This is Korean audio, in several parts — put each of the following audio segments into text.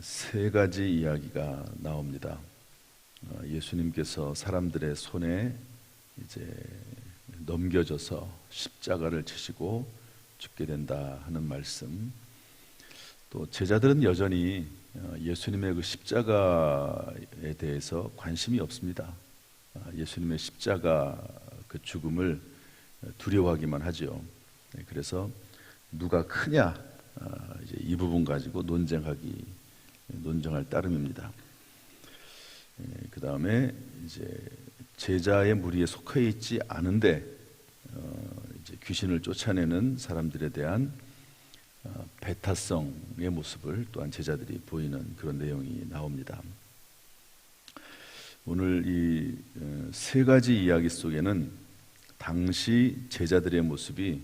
세 가지 이야기가 나옵니다. 어, 예수님께서 사람들의 손에 이제 넘겨져서 십자가를 지시고 죽게 된다 하는 말씀. 또 제자들은 여전히 어, 예수님의 그 십자가에 대해서 관심이 없습니다. 아, 예수님의 십자가 그 죽음을 두려워하기만 하죠. 네, 그래서 누가 크냐 아, 이 부분 가지고 논쟁하기 논쟁할 따름입니다. 그 다음에 이제 제자의 무리에 속해 있지 않은데 어, 이제 귀신을 쫓아내는 사람들에 대한 어, 배타성의 모습을 또한 제자들이 보이는 그런 내용이 나옵니다. 오늘 이세 가지 이야기 속에는 당시 제자들의 모습이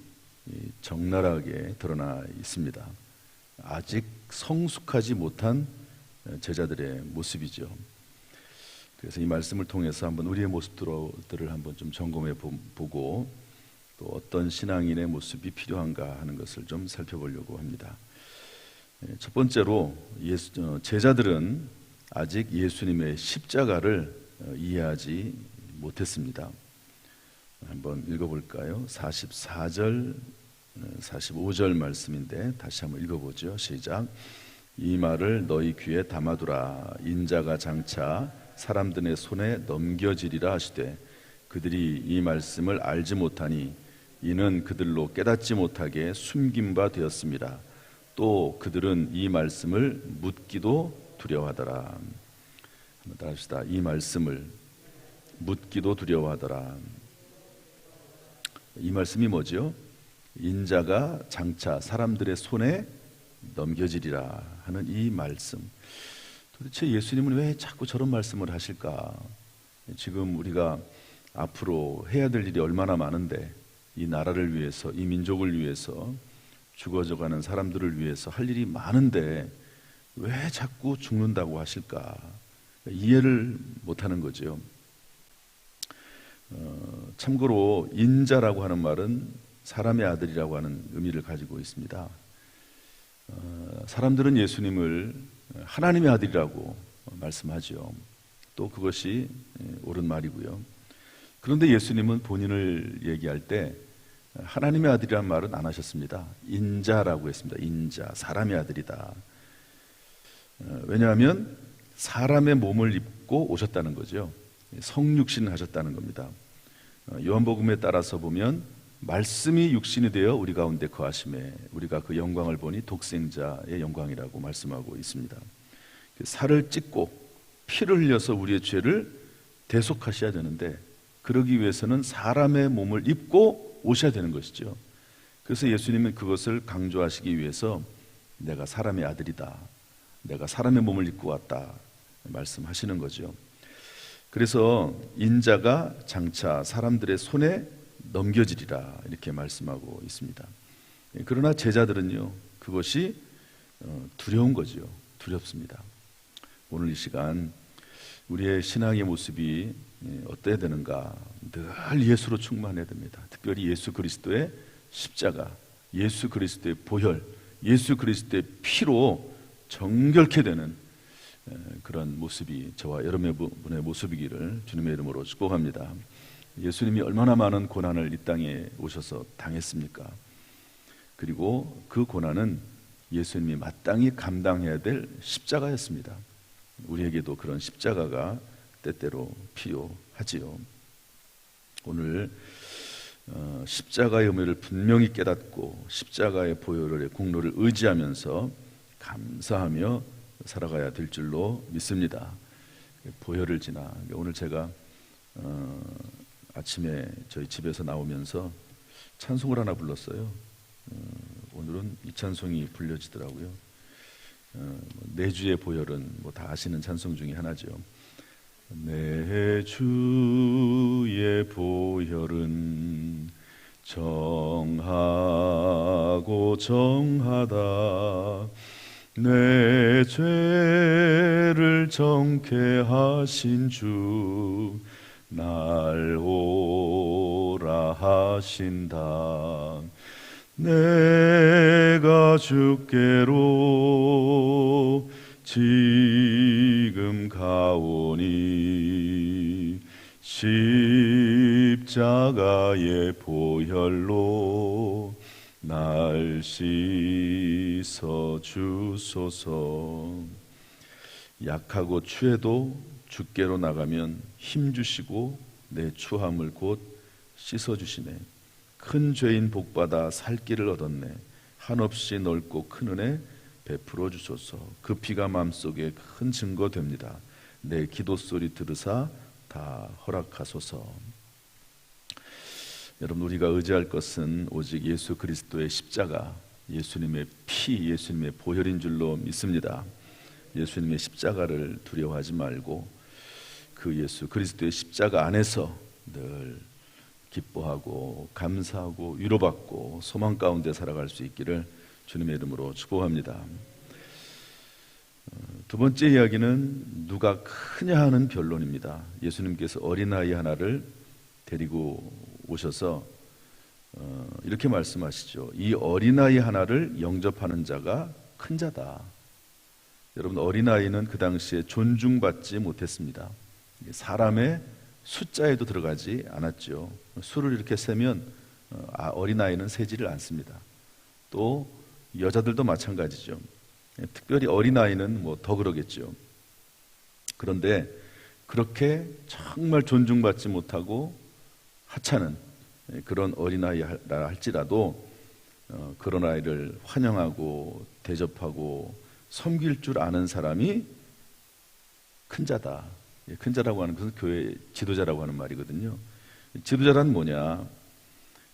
적나라하게 드러나 있습니다. 아직 성숙하지 못한 제자들의 모습이죠. 그래서 이 말씀을 통해서 한번 우리의 모습들을 한번 좀 점검해 보고 또 어떤 신앙인의 모습이 필요한가 하는 것을 좀 살펴보려고 합니다. 예, 첫 번째로 예수, 어, 제자들은 아직 예수님의 십자가를 어, 이해하지 못했습니다. 한번 읽어볼까요? 44절, 45절 어, 말씀인데 다시 한번 읽어보죠. 시작. 이 말을 너희 귀에 담아두라. 인자가 장차 사람들의 손에 넘겨지리라 하시되 그들이 이 말씀을 알지 못하니 이는 그들로 깨닫지 못하게 숨긴 바 되었습니다. 또 그들은 이 말씀을 묻기도 두려워하더라. 한번 따라합시다. 이 말씀을 묻기도 두려워하더라. 이 말씀이 뭐죠? 인자가 장차 사람들의 손에 넘겨지리라 하는 이 말씀. 도대체 예수님은 왜 자꾸 저런 말씀을 하실까? 지금 우리가 앞으로 해야 될 일이 얼마나 많은데 이 나라를 위해서, 이 민족을 위해서 죽어져가는 사람들을 위해서 할 일이 많은데 왜 자꾸 죽는다고 하실까? 이해를 못하는 거죠. 어, 참고로 인자라고 하는 말은 사람의 아들이라고 하는 의미를 가지고 있습니다. 어, 사람들은 예수님을 하나님의 아들이라고 말씀하죠. 또 그것이 옳은 말이고요. 그런데 예수님은 본인을 얘기할 때 하나님의 아들이라는 말은 안 하셨습니다. 인자라고 했습니다. 인자, 사람의 아들이다. 어, 왜냐하면 사람의 몸을 입고 오셨다는 거죠. 성육신을 하셨다는 겁니다. 어, 요한복음에 따라서 보면 말씀이 육신이 되어 우리 가운데 거하심에 우리가 그 영광을 보니 독생자의 영광이라고 말씀하고 있습니다. 그 살을 찢고 피를 흘려서 우리의 죄를 대속하셔야 되는데 그러기 위해서는 사람의 몸을 입고 오셔야 되는 것이죠. 그래서 예수님은 그것을 강조하시기 위해서 내가 사람의 아들이다. 내가 사람의 몸을 입고 왔다. 말씀하시는 거죠. 그래서 인자가 장차 사람들의 손에 넘겨지리라 이렇게 말씀하고 있습니다. 예, 그러나 제자들은요 그것이 어, 두려운 거죠. 두렵습니다. 오늘 이 시간 우리의 신앙의 모습이 예, 어때야 되는가? 늘 예수로 충만해야 됩니다. 특별히 예수 그리스도의 십자가, 예수 그리스도의 보혈, 예수 그리스도의 피로 정결케 되는 예, 그런 모습이 저와 여러분의 모습이기를 주님의 이름으로 축복합니다. 예수님이 얼마나 많은 고난을 이 땅에 오셔서 당했습니까? 그리고 그 고난은 예수님이 마땅히 감당해야 될 십자가였습니다. 우리에게도 그런 십자가가 때때로 필요하지요. 오늘 어, 십자가의 의미를 분명히 깨닫고 십자가의 보혈의 공로를 의지하면서 감사하며 살아가야 될 줄로 믿습니다. 보혈을 지나 오늘 제가 어, 아침에 저희 집에서 나오면서 찬송을 하나 불렀어요. 어, 오늘은 이 찬송이 불려지더라고요. 어, 내 주의 보혈은 뭐 다 아시는 찬송 중에 하나죠. 내 주의 보혈은 정하고 정하다 내 죄를 정케 하신 주 날 오라 하신다. 내가 주께로 지금 가오니 십자가의 보혈로 날 씻어 주소서. 약하고 추해도 주께로 나가면 힘 주시고 내 추함을 곧 씻어 주시네. 큰 죄인 복받아 살 길을 얻었네. 한없이 넓고 큰 은혜 베풀어 주소서. 그 피가 마음속에 큰 증거 됩니다. 내 기도 소리 들으사 다 허락하소서. 여러분 우리가 의지할 것은 오직 예수 그리스도의 십자가 예수님의 피 예수님의 보혈인 줄로 믿습니다. 예수님의 십자가를 두려워하지 말고 그 예수 그리스도의 십자가 안에서 늘 기뻐하고 감사하고 위로받고 소망 가운데 살아갈 수 있기를 주님의 이름으로 축복합니다. 어, 두 번째 이야기는 누가 크냐 하는 변론입니다. 예수님께서 어린아이 하나를 데리고 오셔서 어, 이렇게 말씀하시죠. 이 어린아이 하나를 영접하는 자가 큰 자다. 여러분 어린아이는 그 당시에 존중받지 못했습니다. 사람의 숫자에도 들어가지 않았죠. 수를 이렇게 세면 어, 아, 어린아이는 세지를 않습니다. 또 여자들도 마찬가지죠. 예, 특별히 어린아이는 뭐 더 그러겠죠. 그런데 그렇게 정말 존중받지 못하고 하찮은 예, 그런 어린아이라 할지라도 어, 그런 아이를 환영하고 대접하고 섬길 줄 아는 사람이 큰 자다. 예, 큰 자라고 하는 것은 교회 지도자라고 하는 말이거든요. 지도자란 뭐냐?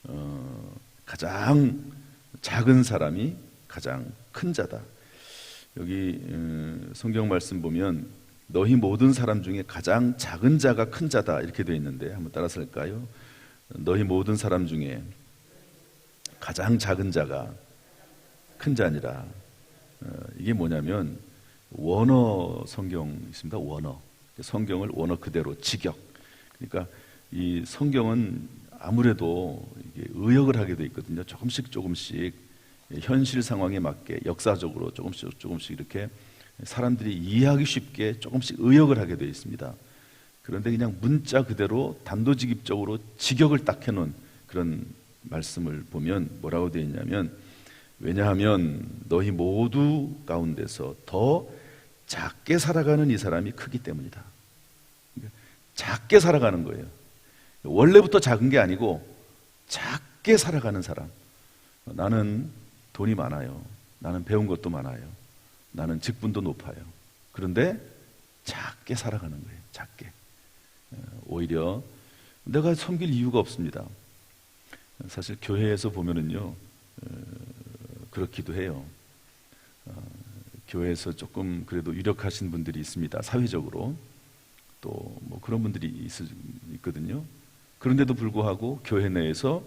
어, 가장 작은 사람이 가장 큰 자다. 여기 음, 성경 말씀 보면 너희 모든 사람 중에 가장 작은 자가 큰 자다 이렇게 되어 있는데 한번 따라서 할까요? 너희 모든 사람 중에 가장 작은 자가 큰 자니라. 어, 이게 뭐냐면 원어 성경 있습니다. 원어. 성경을 원어 그대로 직역. 그러니까 이 성경은 아무래도 의역을 하게 돼 있거든요. 조금씩 조금씩 현실 상황에 맞게 역사적으로 조금씩 조금씩 이렇게 사람들이 이해하기 쉽게 조금씩 의역을 하게 되어 있습니다. 그런데 그냥 문자 그대로 단도직입적으로 직역을 딱 해놓은 그런 말씀을 보면 뭐라고 되어 있냐면 왜냐하면 너희 모두 가운데서 더 작게 살아가는 이 사람이 크기 때문이다. 작게 살아가는 거예요. 원래부터 작은 게 아니고 작게 살아가는 사람. 나는 돈이 많아요. 나는 배운 것도 많아요. 나는 직분도 높아요. 그런데 작게 살아가는 거예요. 작게. 어, 오히려 내가 섬길 이유가 없습니다. 사실 교회에서 보면은요, 어, 그렇기도 해요. 어, 교회에서 조금 그래도 유력하신 분들이 있습니다. 사회적으로. 또 뭐 그런 분들이 있, 있거든요. 그런데도 불구하고 교회 내에서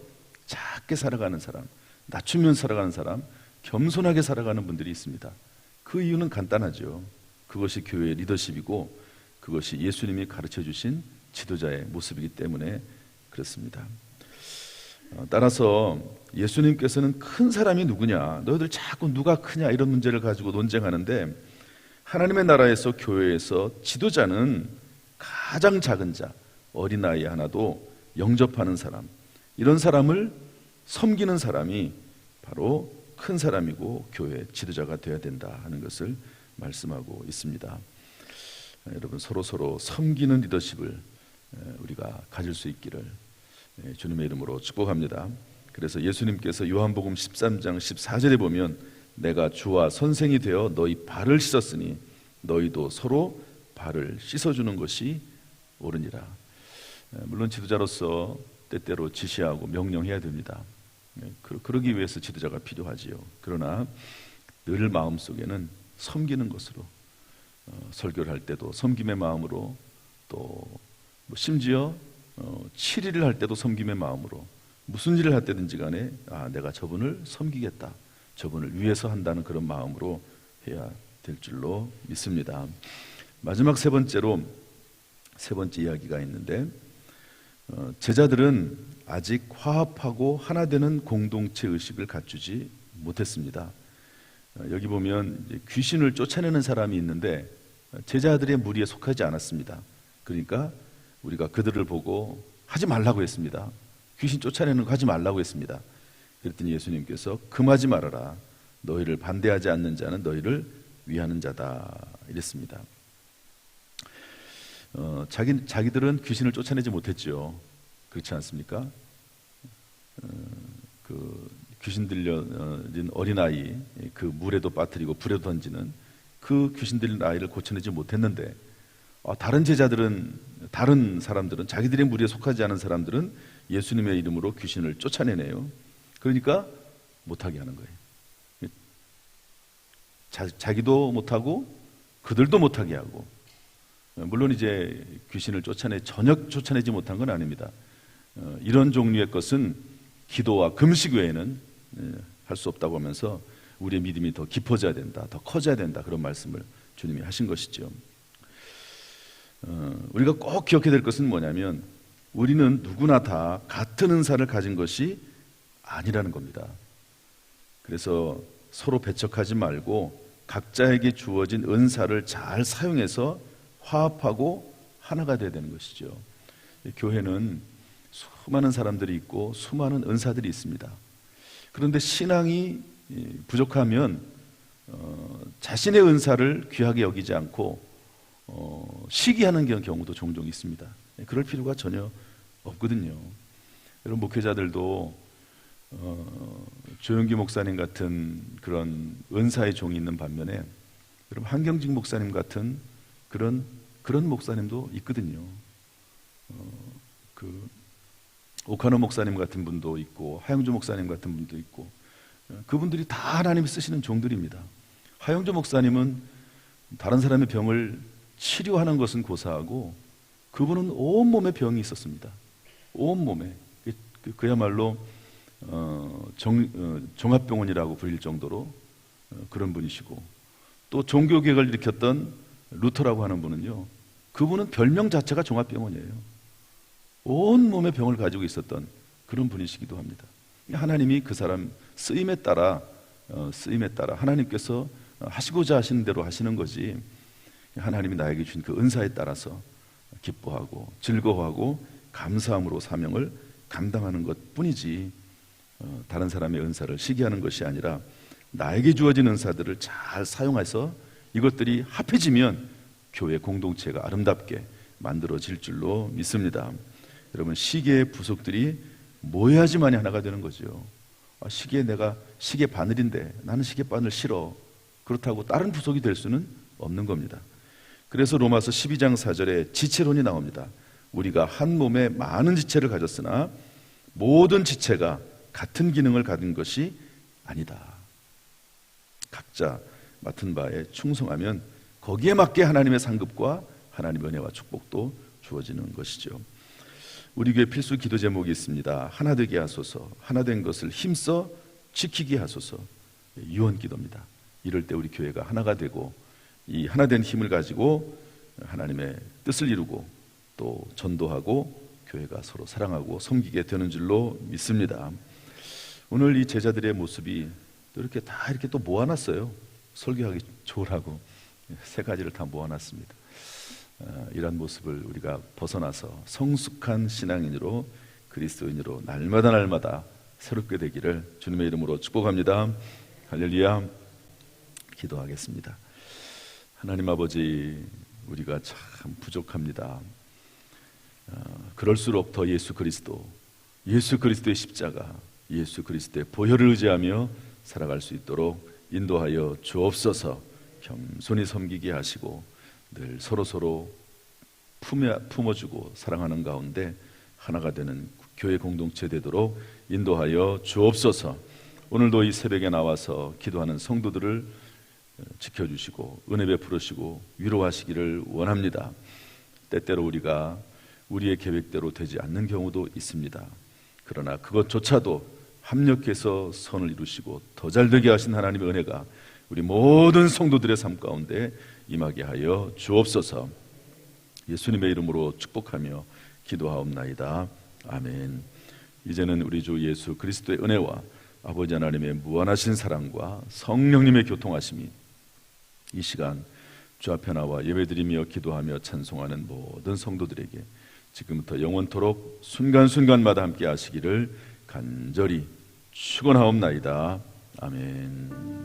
작게 살아가는 사람, 낮추면 살아가는 사람, 겸손하게 살아가는 분들이 있습니다. 그 이유는 간단하죠. 그것이 교회의 리더십이고 그것이 예수님이 가르쳐 주신 지도자의 모습이기 때문에 그렇습니다. 어, 따라서 예수님께서는 큰 사람이 누구냐, 너희들 자꾸 누가 크냐? 이런 문제를 가지고 논쟁하는데 하나님의 나라에서 교회에서 지도자는 가장 작은 자, 어린아이 하나도 영접하는 사람, 이런 사람을 섬기는 사람이 바로 큰 사람이고 교회 지도자가 되어야 된다 하는 것을 말씀하고 있습니다. 여러분 서로 서로 섬기는 리더십을 우리가 가질 수 있기를 주님의 이름으로 축복합니다. 그래서 예수님께서 요한복음 13장 14절에 보면 내가 주와 선생이 되어 너희 발을 씻었으니 너희도 서로 발을 씻어주는 것이 옳으니라. 물론 지도자로서 때때로 지시하고 명령해야 됩니다. 그러기 위해서 지도자가 필요하지요. 그러나 늘 마음 속에는 섬기는 것으로 어, 설교를 할 때도 섬김의 마음으로 또뭐 심지어 어, 7일을 할 때도 섬김의 마음으로 무슨 일을 할 때든지 간에 아 내가 저분을 섬기겠다. 저분을 위해서 한다는 그런 마음으로 해야 될 줄로 믿습니다. 마지막 세 번째로 세 번째 이야기가 있는데 어, 제자들은 아직 화합하고 하나 되는 공동체 의식을 갖추지 못했습니다. 어, 여기 보면 귀신을 쫓아내는 사람이 있는데 어, 제자들의 무리에 속하지 않았습니다. 그러니까 우리가 그들을 보고 하지 말라고 했습니다. 귀신 쫓아내는 거 하지 말라고 했습니다. 그랬더니 예수님께서 금하지 말아라. 너희를 반대하지 않는 자는 너희를 위하는 자다. 이랬습니다. 어, 자기 자기들은 귀신을 쫓아내지 못했죠. 그렇지 않습니까? 어, 그 귀신 들려진 어린 아이 그 물에도 빠뜨리고 불에도 던지는 그 귀신 들린 아이를 고쳐내지 못했는데 어, 다른 제자들은 다른 사람들은 자기들의 무리에 속하지 않은 사람들은 예수님의 이름으로 귀신을 쫓아내네요. 그러니까 못하게 하는 거예요. 자, 자기도 못하고 그들도 못하게 하고 물론 이제 귀신을 쫓아내 전혀 쫓아내지 못한 건 아닙니다. 어, 이런 종류의 것은 기도와 금식 외에는 할 수 없다고 하면서 우리의 믿음이 더 깊어져야 된다, 더 커져야 된다 그런 말씀을 주님이 하신 것이죠. 어, 우리가 꼭 기억해야 될 것은 뭐냐면 우리는 누구나 다 같은 은사를 가진 것이 아니라는 겁니다. 그래서 서로 배척하지 말고 각자에게 주어진 은사를 잘 사용해서 화합하고 하나가 돼야 되는 것이죠. 교회는 수많은 사람들이 있고 수많은 은사들이 있습니다. 그런데 신앙이 부족하면 어, 자신의 은사를 귀하게 여기지 않고 어, 시기하는 경우도 종종 있습니다. 그럴 필요가 전혀 없거든요. 여러분 목회자들도 어, 조영기 목사님 같은 그런 은사의 종이 있는 반면에 여러분 한경직 목사님 같은 그런 그런 목사님도 있거든요. 어, 그 오카노 목사님 같은 분도 있고 하영주 목사님 같은 분도 있고 어, 그분들이 다 하나님이 쓰시는 종들입니다. 하영주 목사님은 다른 사람의 병을 치료하는 것은 고사하고 그분은 온 몸에 병이 있었습니다. 온 몸에. 그, 그야말로 어, 정, 어, 종합병원이라고 불릴 정도로 어, 그런 분이시고 또 종교개혁을 일으켰던 루터라고 하는 분은요 그분은 별명 자체가 종합병원이에요. 온 몸에 병을 가지고 있었던 그런 분이시기도 합니다. 하나님이 그 사람 쓰임에 따라 어, 쓰임에 따라 하나님께서 하시고자 하시는 대로 하시는 거지 하나님이 나에게 주신 그 은사에 따라서 기뻐하고 즐거워하고 감사함으로 사명을 감당하는 것 뿐이지 어, 다른 사람의 은사를 시기하는 것이 아니라 나에게 주어진 은사들을 잘 사용해서 이것들이 합해지면 교회 공동체가 아름답게 만들어질 줄로 믿습니다. 여러분 시계의 부속들이 모여야지만이 하나가 되는 거죠. 아, 시계 내가 시계 바늘인데 나는 시계 바늘 싫어. 그렇다고 다른 부속이 될 수는 없는 겁니다. 그래서 로마서 12장 4절에 지체론이 나옵니다. 우리가 한 몸에 많은 지체를 가졌으나 모든 지체가 같은 기능을 가진 것이 아니다. 각자 맡은 바에 충성하면 거기에 맞게 하나님의 상급과 하나님의 은혜와 축복도 주어지는 것이죠. 우리 교회 필수 기도 제목이 있습니다. 하나 되게 하소서. 하나 된 것을 힘써 지키게 하소서. 유언 기도입니다. 이럴 때 우리 교회가 하나가 되고 이 하나 된 힘을 가지고 하나님의 뜻을 이루고 또 전도하고 교회가 서로 사랑하고 섬기게 되는 줄로 믿습니다. 오늘 이 제자들의 모습이 또 이렇게 다 이렇게 또 모아놨어요. 설교하기 좋으라고 세 가지를 다 모아놨습니다. 어, 이런 모습을 우리가 벗어나서 성숙한 신앙인으로 그리스도인으로 날마다 날마다 새롭게 되기를 주님의 이름으로 축복합니다. 할렐루야. 기도하겠습니다. 하나님 아버지, 우리가 참 부족합니다. 어, 그럴수록 더 예수 그리스도, 예수 그리스도의 십자가, 예수 그리스도의 보혈을 의지하며 살아갈 수 있도록 인도하여 주옵소서. 겸손히 섬기게 하시고 늘 서로 서로 품어주고 사랑하는 가운데 하나가 되는 교회 공동체 되도록 인도하여 주옵소서. 오늘도 이 새벽에 나와서 기도하는 성도들을 지켜주시고 은혜 베풀으시고 위로하시기를 원합니다. 때때로 우리가 우리의 계획대로 되지 않는 경우도 있습니다. 그러나 그것조차도 합력해서 선을 이루시고 더 잘되게 하신 하나님의 은혜가 우리 모든 성도들의 삶 가운데 임하게 하여 주옵소서. 예수님의 이름으로 축복하며 기도하옵나이다. 아멘. 이제는 우리 주 예수 그리스도의 은혜와 아버지 하나님의 무한하신 사랑과 성령님의 교통하심이 이 시간 주 앞에 나와 예배드리며 기도하며 찬송하는 모든 성도들에게 지금부터 영원토록 순간순간마다 함께 하시기를 간절히 축원하옵나이다. 아멘.